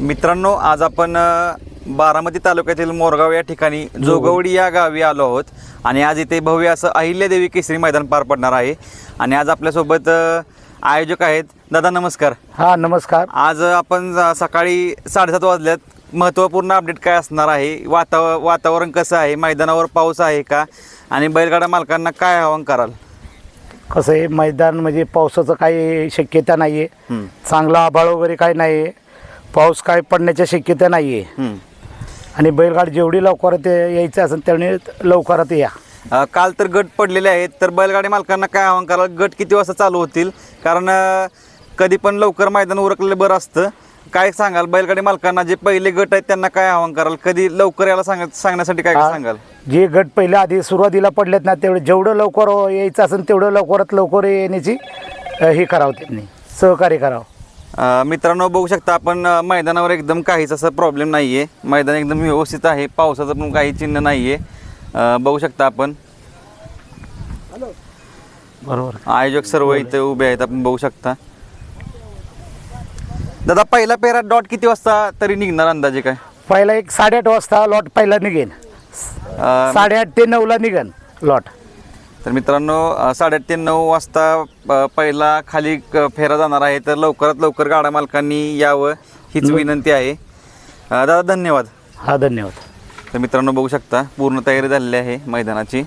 मित्रांनो आज आपण बारामती तालुक्यातील मोरगाव या ठिकाणी जोगवडी या गावी आलो आहोत. आणि आज इथे भव्य असं अहिल्यादेवी केसरी मैदान पार पडणार आहे. आणि आज आपल्यासोबत आयोजक आहेत. दादा नमस्कार. हा नमस्कार. आज आपण सकाळी साडेसात वाजल्यात. महत्त्वपूर्ण अपडेट काय असणार आहे? वाताव वातावरण कसं आहे? मैदानावर पाऊस आहे का? आणि बैलगाडा मालकांना काय आवाहन कराल? कसं आहे मैदान म्हणजे पावसाचं काही शक्यता नाही आहे हं, चांगला आभाळ वगैरे काही नाही आहे पाऊस काय पडण्याच्या शक्यता नाही आहे. आणि बैलगाडी जेवढी लवकरात यायचं असेल तेवढी लवकरात या. अ, काल तर गट पडलेले आहेत तर बैलगाडी मालकांना काय आव्हान कराल? गट किती वाजता चालू होतील? कारण अ, कधी पण लवकर मैदान उरकलेलं बरं असतं. काय सांगाल? बैलगाडी मालकांना जे पहिले गट आहेत त्यांना काय आव्हान कराल? कधी लवकर याला सांग सांगण्यासाठी काय काय. सांगाल? जे गट पहिले आधी सुरुवातीला पडलेत ना तेवढे जेवढं लवकर यायचं असेल तेवढं लवकरात लवकर येण्याची अ, हे करावं त्यांनी. सहकार्य करावं. मित्रांनो बघू शकता आपण मैदानावर एकदम काहीच असं प्रॉब्लेम नाही आहे मैदान एकदम व्यवस्थित आहे. पावसाचं पण काही चिन्ह नाही आहे बघू शकता आपण. बरोबर. आयोजक सर्व इथे उभे आहेत आपण बघू शकता. दादा पहिला पेरा डॉट किती वाजता तरी निघणार अंदाजे काय? पहिला एक साडेआठ वाजता लॉट पहिला निघेन साडेआठ ते नऊला निघेन लॉट तर मित्रांनो ते नऊ वाजता पहिला खाली फेरा जाणार आहे. तर लवकरात लवकर गाडा मालकांनी यावं हीच विनंती आहे. दादा धन्यवाद. हा धन्यवाद. तर मित्रांनो बघू शकता पूर्ण तयारी झालेली आहे मैदानाची.